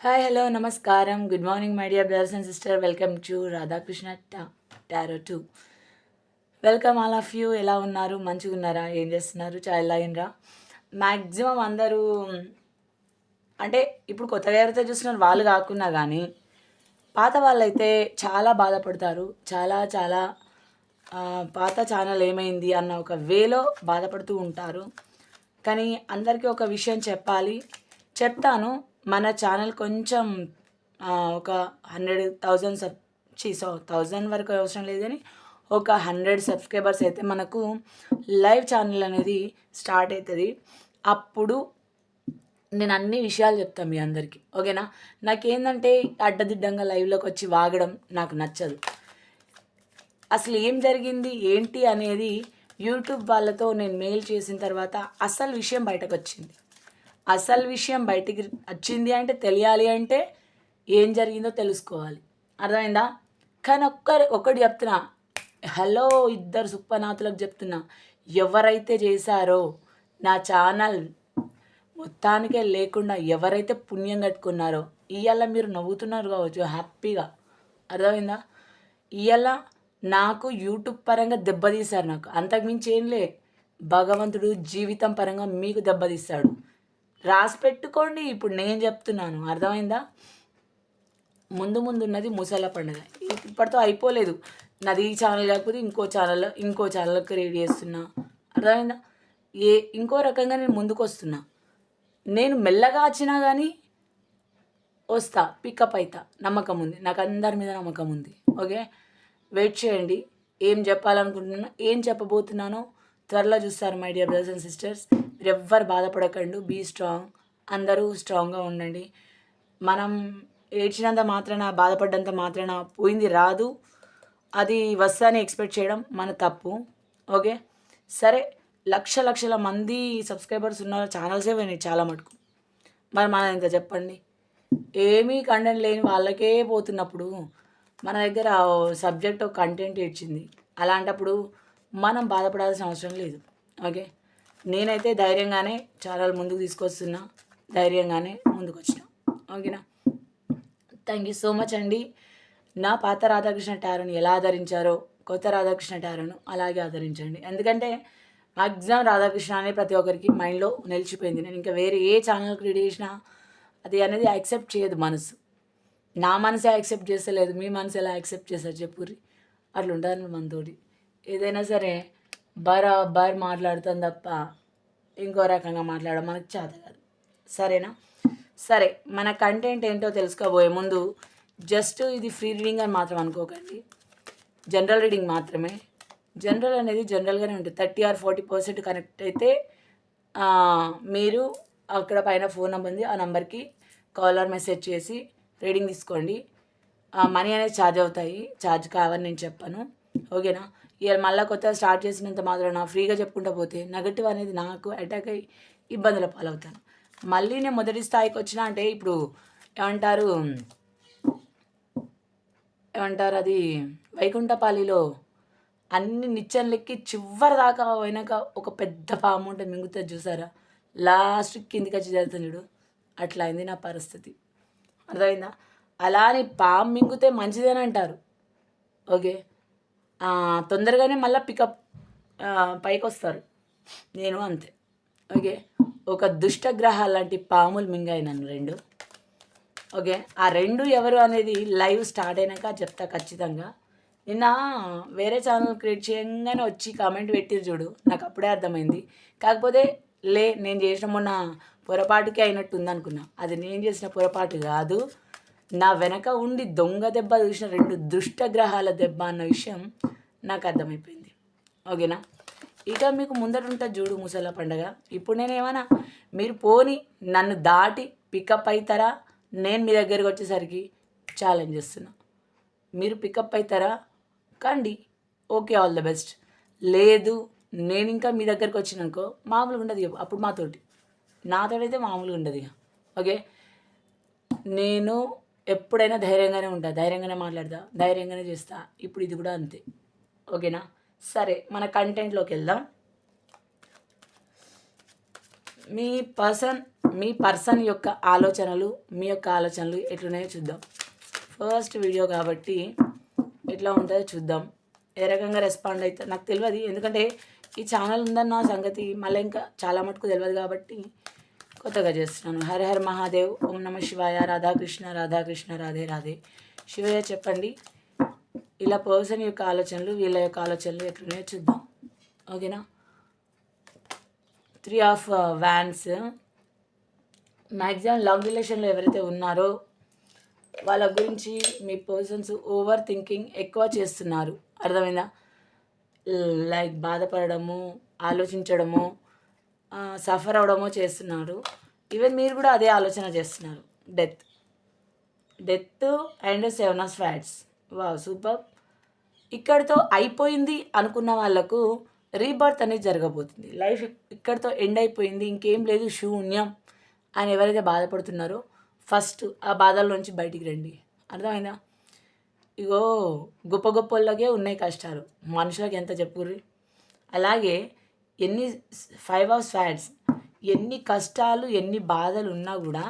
Hi hello నమస్కారం good morning my dear brothers and sister welcome to Radhakrishna tarot two welcome all of you ఎలా ఉన్నారు? మంచిగా ఉన్నారా? ఏం చేస్తున్నారు? చాలా అయినరా మ్యాక్సిమం అందరూ అంటే ఇప్పుడు కొత్తగా ఎవరైతే చూస్తున్నారు వాళ్ళు కాకున్నా కానీ పాత వాళ్ళైతే చాలా బాధపడతారు. చాలా చాలా పాత ఛానల్ ఏమైంది అన్న ఒక వేలో బాధపడుతూ ఉంటారు. కానీ అందరికీ ఒక విషయం చెప్పాలి. చెప్తాను. మన ఛానల్ కొంచెం ఒక హండ్రెడ్ థౌజండ్ సబ్ చీ సో థౌజండ్ వరకు అవసరం లేదు కానీ ఒక హండ్రెడ్ సబ్స్క్రైబర్స్ అయితే మనకు లైవ్ ఛానల్ అనేది స్టార్ట్ అవుతుంది అప్పుడు నేను అన్ని విషయాలు చెప్తాను మీ అందరికీ ఓకేనా? నాకేందంటే అడ్డదిడ్డంగా లైవ్లోకి వచ్చి వాగడం నాకు నచ్చదు. అసలు ఏం జరిగింది ఏంటి అనేది యూట్యూబ్ వాళ్ళతో నేను మెయిల్ చేసిన తర్వాత అసలు విషయం బయటకు వచ్చింది అసలు విషయం బయటికి వచ్చింది అంటే తెలియాలి అంటే ఏం జరిగిందో తెలుసుకోవాలి. అర్థమైందా? కానీ ఒక్కరు ఒకటి చెప్తున్నా. హలో ఇద్దరు సుప్పనాథులకు చెప్తున్నా. ఎవరైతే చేశారో నా ఛానల్ మొత్తానికే లేకుండా ఎవరైతే పుణ్యం కట్టుకున్నారో ఇవాళ మీరు నవ్వుతున్నారు కావచ్చు హ్యాపీగా. అర్థమైందా? ఇవాళ నాకు యూట్యూబ్ పరంగా దెబ్బతీశారు నాకు. అంతకుమించి ఏం లే. భగవంతుడు జీవితం పరంగా మీకు దెబ్బతీస్తాడు. రాసి పెట్టుకోండి. ఇప్పుడు నేను చెప్తున్నాను. అర్థమైందా? ముందు ముందు ఉన్నది ముసల పండుగ. ఇప్పటితో అయిపోలేదు. నాది ఈ ఛానల్ కాకపోతే ఇంకో ఛానల్ ఇంకో ఛానల్కి రెడీ చేస్తున్నా. అర్థమైందా? ఏ ఇంకో రకంగా నేను ముందుకు వస్తున్నా నేను మెల్లగా వచ్చినా కానీ వస్తా పికప్ అవుతా నమ్మకం ఉంది. నాకు అందరి మీద నమ్మకం ఉంది. ఓకే? వెయిట్ చేయండి. ఏం చెప్పాలనుకుంటున్నానో ఏం చెప్పబోతున్నానో త్వరలో చూస్తారు my dear brothers and sisters మీరు ఎవ్వరు బాధపడకండి. బీ స్ట్రాంగ్ అందరూ స్ట్రాంగ్గా ఉండండి. మనం ఏడ్చినంత మాత్రాన బాధపడ్డంత మాత్రాన పోయింది రాదు. అది వస్తాని ఎక్స్పెక్ట్ చేయడం మన తప్పు. ఓకే సరే లక్ష లక్షల మంది సబ్స్క్రైబర్స్ ఉన్న ఛానల్సే పోయినాయి చాలా మటుకు. మరి మనం ఇంత చెప్పండి. ఏమీ కంటెంట్ లేని వాళ్ళకే పోతున్నప్పుడు మన దగ్గర సబ్జెక్ట్ ఒక కంటెంట్ ఇచ్చింది అలాంటప్పుడు మనం బాధపడాల్సిన అవసరం లేదు. ఓకే నేనైతే ధైర్యంగానే ఛానల్ ముందుకు తీసుకొస్తున్నా. ధైర్యంగానే ముందుకు వచ్చిన ఓకేనా? థ్యాంక్ యూ సో మచ్ అండి. నా పాత రాధాకృష్ణ టారోని ఎలా ఆదరించారో కొత్త రాధాకృష్ణ టారోను అలాగే ఆదరించండి. ఎందుకంటే మ్యాక్సిమం రాధాకృష్ణ అనే ప్రతి ఒక్కరికి మైండ్లో నిలిచిపోయింది. నేను ఇంకా వేరే ఏ ఛానల్ క్రియేట్ చేసినా అది అనేది యాక్సెప్ట్ చేయదు మనసు. నా మనసే యాక్సెప్ట్ చేస్తలేదు మీ మనసు ఎలా యాక్సెప్ట్ చేస్తారు చెప్పుర్రి. అట్లుంటారు మనతోటి. ఏదైనా సరే బరాబర్ మాట్లాడుతాం తప్ప ఇంకో రకంగా మాట్లాడడం మనకు చేత కాదు. సరేనా? సరే మన కంటెంట్ ఏంటో తెలుసుకోబోయే ముందు జస్ట్ ఇది ఫ్రీ రీడింగ్ అని మాత్రం అనుకోకండి. జనరల్ రీడింగ్ మాత్రమే. జనరల్ అనేది జనరల్గానే ఉంటుంది. Thirty or forty percent connect అయితే మీరు అక్కడ పైన ఫోన్ నెంబర్ ఉంది. ఆ నెంబర్కి కాలర్ మెసేజ్ చేసి రీడింగ్ తీసుకోండి. మనీ అనేది ఛార్జ్ అవుతాయి. ఛార్జ్ కావని నేను చెప్పాను. ఓకేనా? ఇవాళ మళ్ళీ కొత్తగా స్టార్ట్ చేసినంత మాత్రం నా ఫ్రీగా చెప్పుకుంటూ పోతే నెగటివ్ అనేది నాకు అటాక్ అయ్యి ఇబ్బందుల పాలవుతాను. మళ్ళీ నేను మొదటి స్థాయికి వచ్చిన అంటే ఇప్పుడు ఏమంటారు? ఏమంటారు అది? వైకుంఠపాలిలో అన్ని నిచ్చెనలెక్కి చివరి దాకా పోయినాక ఒక పెద్ద పాము ఉంటుంది మింగుతుంది చూసారా? లాస్ట్ కిందికి వచ్చి చేస్తాను చూడు. అట్లా అయింది నా పరిస్థితి. అర్థమైందా? అలా అని పాము మింగితే మంచిదేనంటారు. ఓకే? తొందరగానే మళ్ళీ పికప్ పైకి వస్తారు నేను అంతే. ఓకే? ఒక దుష్టగ్రహ లాంటి పాములు మింగాయి నన్ను రెండు. ఓకే? ఆ రెండు ఎవరు అనేది లైవ్ స్టార్ట్ అయినాక చెప్తా ఖచ్చితంగా. నిన్న వేరే ఛానల్ క్రియేట్ చేయగానే వచ్చి కామెంట్ పెట్టిరు చూడు. నాకు అప్పుడే అర్థమైంది. కాకపోతే లే నేను చేసిన మొన్న పొరపాటుకే అయినట్టు ఉందనుకున్నా. అది నేను చేసిన పొరపాటు కాదు. నా వెనక ఉండి దొంగ దెబ్బ చూసిన రెండు దుష్టగ్రహాల దెబ్బ అన్న విషయం నాకు అర్థమైపోయింది. ఓకేనా? ఇక మీకు ముందట ఉంటుంది చూడు ముసల పండగ. ఇప్పుడు నేను ఏమన్నా మీరు పోని నన్ను దాటి పికప్ అవుతారా నేను మీ దగ్గరికి వచ్చేసరికి ఛాలెంజ్ చేస్తున్నా. మీరు పికప్ అవుతారా కండి. ఓకే ఆల్ ద బెస్ట్ లేదు నేను ఇంకా మీ దగ్గరికి వచ్చినానుకో మామూలుగా ఉండదు ఇక. అప్పుడు మాతోటి నాతోటైతే మామూలుగా ఉండదు ఇక. ఓకే? నేను ఎప్పుడైనా ధైర్యంగానే ఉంటా. ధైర్యంగానే మాట్లాడతా. ధైర్యంగానే చేస్తా. ఇప్పుడు ఇది కూడా అంతే. ఓకేనా? సరే మన కంటెంట్లోకి వెళ్దాం. మీ పర్సన్ మీ పర్సన్ యొక్క ఆలోచనలు మీ యొక్క ఆలోచనలు ఎట్లున్నాయో చూద్దాం. ఫస్ట్ వీడియో కాబట్టి ఎట్లా ఉంటుందో చూద్దాం. ఏ రకంగా రెస్పాండ్ అవుతుంది నాకు తెలియదు. ఎందుకంటే ఈ ఛానల్ ఉందన్న సంగతి మళ్ళీ ఇంకా చాలా మటుకు తెలియదు కాబట్టి కొత్తగా చేస్తున్నాను. హర హర్ మహాదేవ్ ఓం నమ శివాయ రాధాకృష్ణ రాధాకృష్ణ రాధే రాధే. శివయ్య చెప్పండి. ఇలా పర్సన్ యొక్క ఆలోచనలు వీళ్ళ యొక్క ఆలోచనలు ఎట్లున్నాయో చూద్దాం. ఓకేనా? Three of wands maximum love రిలేషన్లో ఎవరైతే ఉన్నారో వాళ్ళ గురించి మీ పర్సన్స్ ఓవర్ థింకింగ్ ఎక్కువ చేస్తున్నారు. అర్థమైందా? లైక్ బాధపడము ఆలోచించడము సఫర్ అవడమో చేస్తున్నారు. ఈవెన్ మీరు కూడా అదే ఆలోచన చేస్తున్నారు. Death death and seven of fats వా సూపర్ ఇక్కడితో అయిపోయింది అనుకున్న వాళ్ళకు రీబర్త్ అనేది జరగబోతుంది. లైఫ్ ఇక్కడితో ఎండ్ అయిపోయింది ఇంకేం లేదు శూన్యం అని ఎవరైతే బాధపడుతున్నారో ఫస్ట్ ఆ బాధల్లోంచి బయటికి రండి. అర్థమైందా? ఇగో గొప్ప గొప్ప వాళ్ళకే ఉన్నాయి కష్టాలు. మనుషులకు ఎంత చెప్పుర్రి? అలాగే ఎన్ని ఫైవ్ ఆఫ్ స్వాడ్స్ ఎన్ని కష్టాలు ఎన్ని బాధలు ఉన్నా కూడా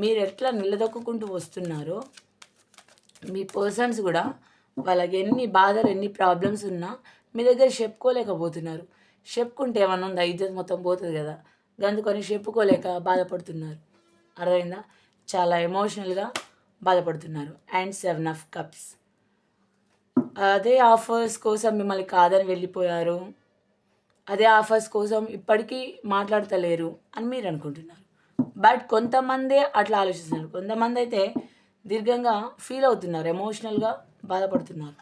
మీరు ఎట్లా నిలదొక్కుంటూ వస్తున్నారో మీ పర్సన్స్ కూడా వాళ్ళకి ఎన్ని బాధలు ఎన్ని ప్రాబ్లమ్స్ ఉన్నా మీ దగ్గర చెప్పుకోలేకపోతున్నారు. చెప్పుకుంటే ఏమన్నా ఉందా? ఇజ్జత్ మొత్తం పోతుంది కదా. అందుకని చెప్పుకోలేక బాధపడుతున్నారు. అర్థమైందా? చాలా ఎమోషనల్గా బాధపడుతున్నారు. అండ్ సెవెన్ ఆఫ్ కప్స్ అదే ఆఫర్స్ కోసం మిమ్మల్ని కాదని వెళ్ళిపోయారు. అదే ఆఫర్స్ కోసం ఇప్పటికీ మాట్లాడతలేరు అని మీరు అనుకుంటున్నారు. బట్ కొంతమందే అట్లా ఆలోచిస్తున్నారు. కొంతమంది అయితే దీర్ఘంగా ఫీల్ అవుతున్నారు. ఎమోషనల్గా బాధపడుతున్నారు.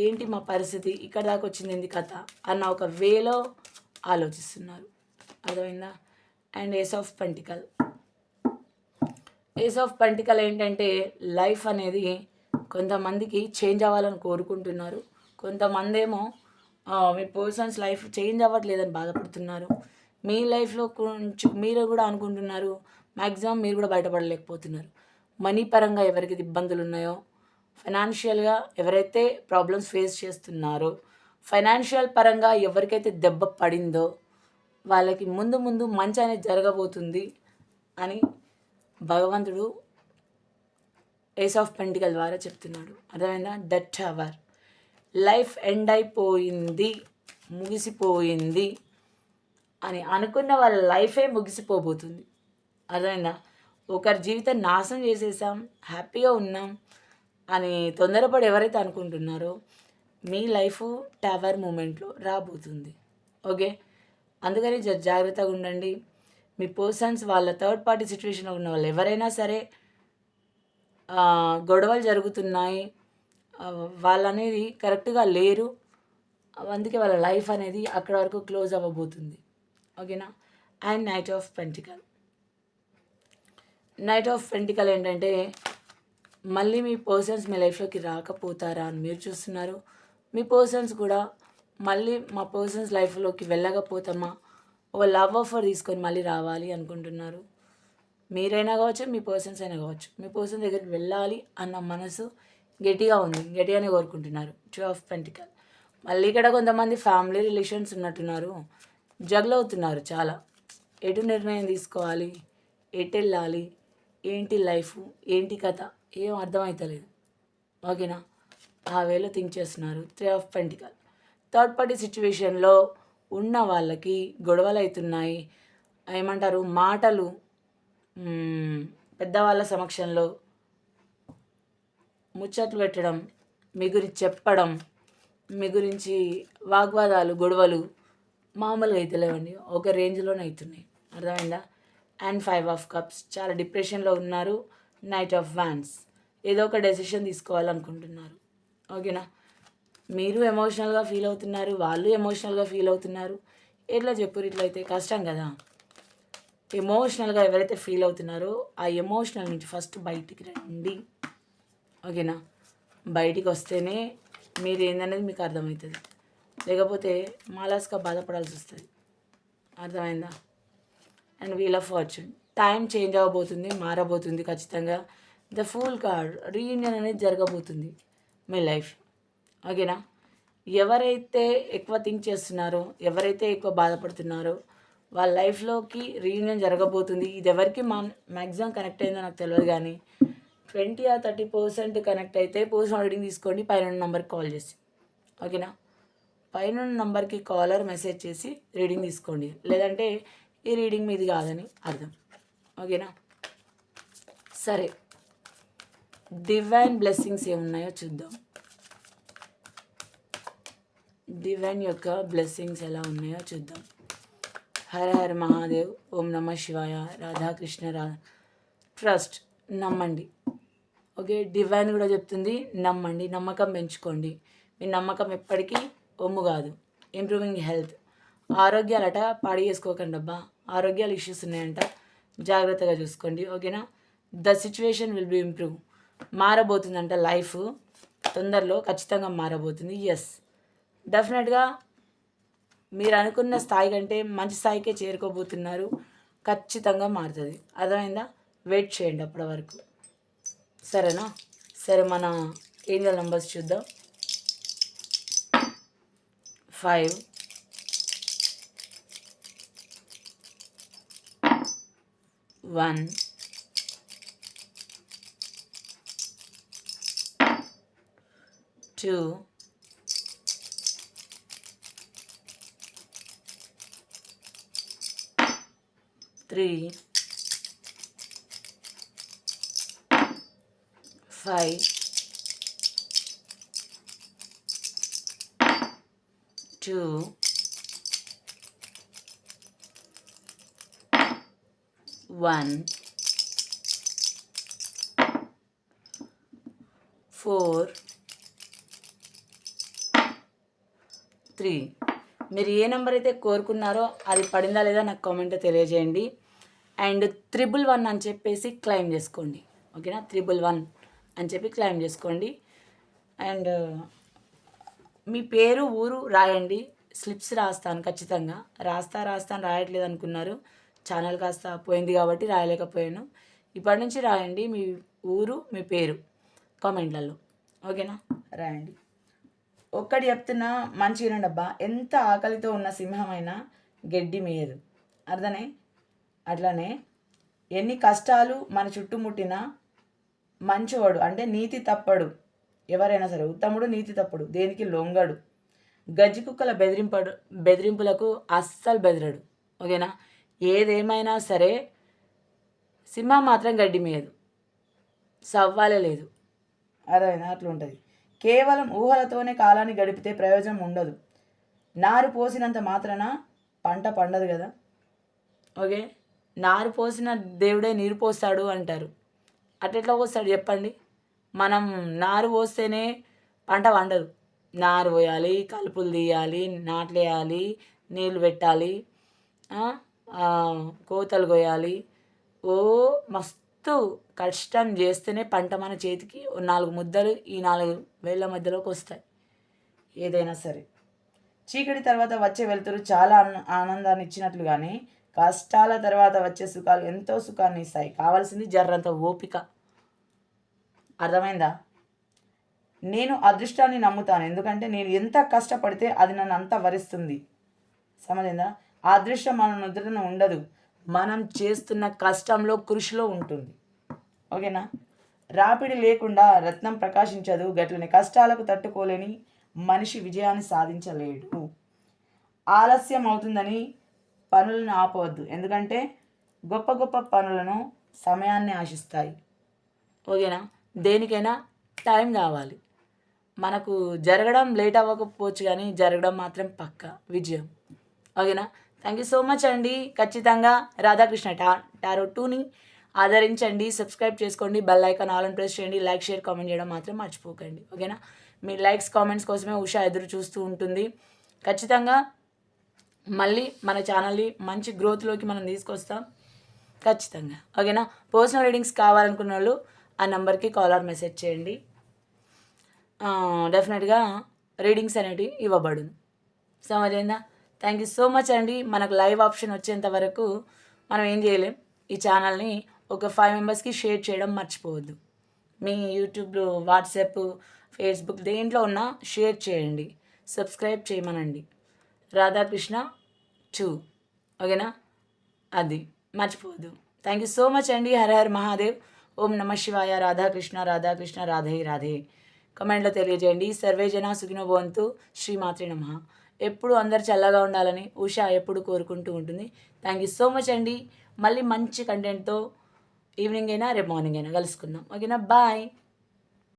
ఏంటి మా పరిస్థితి? ఇక్కడ దాకా వచ్చింది ఏంది కథ? అన్న ఒక వేలో ఆలోచిస్తున్నారు. అర్థమైందా? And ace of pentacles. Ace of pentacles ఏంటంటే లైఫ్ అనేది కొంతమందికి చేంజ్ అవ్వాలని కోరుకుంటున్నారు. కొంతమంది ఏమో మీ పర్సన్స్ లైఫ్ చేంజ్ అవ్వట్లేదని బాధపడుతున్నారు. మీ లైఫ్లో కొంచెం మీరు కూడా అనుకుంటున్నారు మ్యాక్సిమం మీరు కూడా బయటపడలేకపోతున్నారు. మనీ పరంగా ఎవరికి ఇబ్బందులు ఉన్నాయో ఫైనాన్షియల్గా ఎవరైతే ప్రాబ్లమ్స్ ఫేస్ చేస్తున్నారో ఫైనాన్షియల్ పరంగా ఎవరికైతే దెబ్బ పడిందో వాళ్ళకి ముందు ముందు మంచి అనేది జరగబోతుంది అని భగవంతుడు ఏస్ ఆఫ్ పెంటికల్ ద్వారా చెప్తున్నాడు. అర్థమైందా? దట్ అవర్ లైఫ్ ఎండ్ అయిపోయింది ముగిసిపోయింది అని అనుకున్న వాళ్ళ లైఫే ముగిసిపోబోతుంది. అర్థమైందా? ఒకరి జీవితం నాశనం చేసేసాం హ్యాపీగా ఉన్నాం అని తొందరపడి ఎవరైతే అనుకుంటున్నారో మీ లైఫ్ టవర్ మూమెంట్లో రాబోతుంది. ఓకే? అందుకని జాగ్రత్తగా ఉండండి. మీ పర్సన్స్ వాళ్ళ థర్డ్ పార్టీ సిచ్యువేషన్లో ఉన్న వాళ్ళు ఎవరైనా సరే గొడవలు జరుగుతున్నాయి. వాళ్ళు అనేది కరెక్ట్గా లేరు. అందుకే వాళ్ళ లైఫ్ అనేది అక్కడ వరకు క్లోజ్ అవ్వబోతుంది. ఓకేనా? And knight of pentacle. Knight of pentacle ఏంటంటే మళ్ళీ మీ పర్సన్స్ మీ లైఫ్లోకి రాకపోతారా అని మీరు చూస్తున్నారు. మీ పర్సన్స్ కూడా మళ్ళీ మా పర్సన్స్ లైఫ్లోకి వెళ్ళకపోతామా? ఒక లవ్ ఆఫర్ తీసుకొని మళ్ళీ రావాలి అనుకుంటున్నారు. మీరైనా కావచ్చు మీ పర్సన్స్ అయినా కావచ్చు. మీ పర్సన్ దగ్గరికి వెళ్ళాలి అన్న మనసు గట్టిగా ఉంది. గట్టిగానే కోరుకుంటున్నారు. టూ ఆఫ్ పెంటికల్ మళ్ళీ ఇక్కడ కొంతమంది ఫ్యామిలీ రిలేషన్స్ ఉన్నట్టున్నారు. జగ్లు అవుతున్నారు చాలా. ఎటు నిర్ణయం తీసుకోవాలి? ఎటు వెళ్ళాలి? ఏంటి లైఫ్ ఏంటి కథ? ఏం అర్థమవుతలేదు ఓకేనా? ఆ వేలో థింక్ చేస్తున్నారు. Three of pentacle third party సిచ్యువేషన్లో ఉన్న వాళ్ళకి గొడవలు అవుతున్నాయి ఏమంటారు? మాటలు పెద్దవాళ్ళ సమక్షంలో ముచ్చట్లు పెట్టడం మీ గురించి చెప్పడం మీ గురించి వాగ్వాదాలు గొడవలు మామూలుగా అయితే లేవండి. ఒక రేంజ్లోనే అవుతున్నాయి అర్థమైందా? అండ్ ఫైవ్ ఆఫ్ కప్స్ చాలా డిప్రెషన్లో ఉన్నారు. నైట్ ఆఫ్ వ్యాన్స్ ఏదో ఒక డెసిషన్ తీసుకోవాలనుకుంటున్నారు. ఓకేనా? మీరు ఎమోషనల్గా ఫీల్ అవుతున్నారు వాళ్ళు ఎమోషనల్గా ఫీల్ అవుతున్నారు. ఎట్లా చెప్పురు ఇట్లయితే? కష్టం కదా. ఎమోషనల్గా ఎవరైతే ఫీల్ అవుతున్నారో ఆ ఎమోషనల్ నుంచి ఫస్ట్ బయటికి రండి. ఓకేనా? బయటికి వస్తేనే మీరు ఏందనేది మీకు అర్థమవుతుంది. లేకపోతే మాలాస్గా బాధపడాల్సి వస్తుంది. అర్థమైందా? And wheel of fortune time change అవ్వబోతుంది మారబోతుంది ఖచ్చితంగా. ద ఫుల్ కార్డ్ రీయూనియన్ అనేది జరగబోతుంది మీ లైఫ్. ఓకేనా? ఎవరైతే ఎక్కువ థింక్ చేస్తున్నారో ఎవరైతే ఎక్కువ బాధపడుతున్నారో వాళ్ళ లైఫ్లోకి రీయూనియన్ జరగబోతుంది. ఇది ఎవరికి మా మ్యాక్సిమం కనెక్ట్ అయిందో నాకు తెలియదు కానీ ట్వంటీ ఆ థర్టీ పర్సెంట్ కనెక్ట్ అయితే పోస్ట్ రీడింగ్ తీసుకోండి పైన నెంబర్కి కాల్ చేసి. ఓకేనా? పైన నంబర్కి కాలర్ మెసేజ్ చేసి రీడింగ్ తీసుకోండి. లేదంటే ఈ రీడింగ్ మీది కాదని అర్థం. ఓకేనా? సరే. డివైన్ బ్లెస్సింగ్స్ ఏమున్నాయో చూద్దాం. డివైన్ యొక్క బ్లెస్సింగ్స్ ఎలా ఉన్నాయో చూద్దాం. హర హర మహాదేవ్ ఓం నమ శివాయ రాధాకృష్ణ రా ట్రస్ట్ నమ్మండి. ఓకే డివైన్ కూడా చెప్తుంది నమ్మండి నమ్మకం పెంచుకోండి. మీ నమ్మకం ఎప్పటికీ ఒమ్ము కాదు. Improving health. ఆరోగ్యాలట పాడి చేసుకోకండి అబ్బా ఆరోగ్యాలు ఇష్యూస్ ఉన్నాయంట. జాగ్రత్తగా చూసుకోండి ఓకేనా? The situation will be improve మారబోతుందంట life తొందరలో ఖచ్చితంగా మారబోతుంది. ఎస్ డెఫినెట్గా మీరు అనుకున్న స్థాయి కంటే మంచి స్థాయికే చేరుకోబోతున్నారు. ఖచ్చితంగా మారుతుంది. అర్థమైందా? వెయిట్ చేయండి అప్పటి వరకు. సరేనా? సరే మన ఏంజల్ నెంబర్స్ చూద్దాం. Five one two three five two one four three మీరు ఏ నెంబర్ అయితే కోరుకున్నారో అది పడిందా లేదా నాకు కామెంట్లో తెలియజేయండి. అండ్ త్రిబుల్ వన్ అని చెప్పేసి క్లైమ్ చేసుకోండి. ఓకేనా త్రిబుల్ వన్ అని చెప్పి క్లైమ్ చేసుకోండి. అండ్ uh, మీ పేరు ఊరు రాయండి. స్లిప్స్ రాస్తాను ఖచ్చితంగా. రాస్తా రాస్తాను రాయట్లేదు అనుకున్నారు. ఛానల్ కాస్త పోయింది కాబట్టి రాయలేకపోయాను. ఇప్పటి నుంచి రాయండి మీ ఊరు మీ పేరు కామెంట్లలో. ఓకేనా? రాయండి. ఒక్కటి చెప్తున్నా మంచి వినండి ఎంత ఆకలితో ఉన్న సింహమైనా గడ్డి మేయదు. అర్థనే అట్లనే ఎన్ని కష్టాలు మన చుట్టుముట్టినా మంచివాడు అంటే నీతి తప్పడు. ఎవరైనా సరే ఉత్తముడు నీతి తప్పడు. దేనికి లొంగడు? గజ్జి కుక్కల బెదిరింపడు బెదిరింపులకు అస్సలు బెదిరడు. ఓకేనా? ఏదేమైనా సరే సింహం మాత్రం గడ్డి మేయదు సవ్వాలే లేదు. అదైనా అట్లా ఉంటుంది కేవలం ఊహలతోనే కాలాన్ని గడిపితే ప్రయోజనం ఉండదు. నారు పోసినంత మాత్రాన పంట పండదు కదా? ఓకే. నారు పోసిన దేవుడే నీరు పోస్తాడు అంటారు. అట్లెట్లా పోస్తాడు చెప్పండి? మనం నారు పోస్తేనే పంట పండదు. నారు పోయాలి కలుపులు తీయాలి నాట్లు వేయాలి నీళ్ళు పెట్టాలి కోతలు కోయాలి ఓ మస్తు కష్టం చేస్తేనే పంట మన చేతికి నాలుగు ముద్దలు ఈ నాలుగు వేళ్ళ మధ్యలోకి వస్తాయి. ఏదైనా సరే. చీకటి తర్వాత వచ్చే వెలుతురు చాలా ఆనందాన్ని ఇచ్చినట్లు కానీ కష్టాల తర్వాత వచ్చే సుఖాలు ఎంతో సుఖాన్ని ఇస్తాయి. కావాల్సింది జర్రంత ఓపిక. అర్థమైందా? నేను అదృష్టాన్ని నమ్ముతాను. ఎందుకంటే నేను ఎంత కష్టపడితే అది నన్ను అంత వరిస్తుంది. సమజైందా ఆ అదృష్టం మన నుదుటన ఉండదు. మనం చేస్తున్న కష్టంలో కృషిలో ఉంటుంది. ఓకేనా? రాపిడి లేకుండా రత్నం ప్రకాశించదు. గట్లని కష్టాలకు తట్టుకోలేని మనిషి విజయాన్ని సాధించలేడు. ఆలస్యం అవుతుందని పనులను ఆపవద్దు. ఎందుకంటే గొప్ప గొప్ప పనులను సమయాన్ని ఆశిస్తాయి. ఓకేనా? దేనికైనా టైం కావాలి. మనకు జరగడం లేట్ అవ్వకపోవచ్చు కానీ జరగడం మాత్రం పక్క. విజయం. ఓకేనా? థ్యాంక్ యూ సో మచ్ అండి ఖచ్చితంగా రాధాకృష్ణ టా టారో టూని ఆదరించండి సబ్స్క్రైబ్ చేసుకోండి బెల్ ఐకాన్ ఆల్ అని ప్రెస్ చేయండి లైక్ షేర్ కామెంట్ చేయడం మాత్రం మర్చిపోకండి. ఓకేనా మీ లైక్స్ కామెంట్స్ కోసమే ఉషా ఎదురు చూస్తూ ఉంటుంది. ఖచ్చితంగా మళ్ళీ మన ఛానల్ని మంచి గ్రోత్లోకి మనం తీసుకొస్తాం. ఖచ్చితంగా. ఓకేనా పర్సనల్ రీడింగ్స్ కావాలనుకున్న వాళ్ళు ఆ నెంబర్కి కాలర్ మెసేజ్ చేయండి. డెఫినెట్గా రీడింగ్స్ అనేటివి ఇవ్వబడును. సమజైందా థ్యాంక్ యూ సో మచ్ అండి మనకు లైవ్ ఆప్షన్ వచ్చేంత వరకు మనం ఏం చేయలేం. ఈ ఛానల్ని ఒక ఫైవ్ మెంబర్స్కి షేర్ చేయడం మర్చిపోవద్దు. మీ యూట్యూబ్లో వాట్సాప్ ఫేస్బుక్ దేంట్లో ఉన్నా షేర్ చేయండి. సబ్స్క్రైబ్ చేయమనండి. రాధాకృష్ణ టూ ఓకేనా? అది. మర్చిపోవద్దు. థ్యాంక్ యూ సో మచ్ అండి హర హర్ మహాదేవ్. ఓం నమ శివాయ. రాధాకృష్ణ రాధాకృష్ణ రాధే రాధే. కమెంట్లో తెలియజేయండి. సర్వే జన సుఖినో భవంతు. శ్రీమాత్రి నమ. ఎప్పుడు అందరు చల్లగా ఉండాలని ఉషా ఎప్పుడు కోరుకుంటూ ఉంటుంది. థ్యాంక్ యూ సో మచ్ అండి. మళ్ళీ మంచి కంటెంట్తో ఈవినింగ్ అయినా రేపు మార్నింగ్ అయినా కలుసుకుందాం. ఓకేనా బాయ్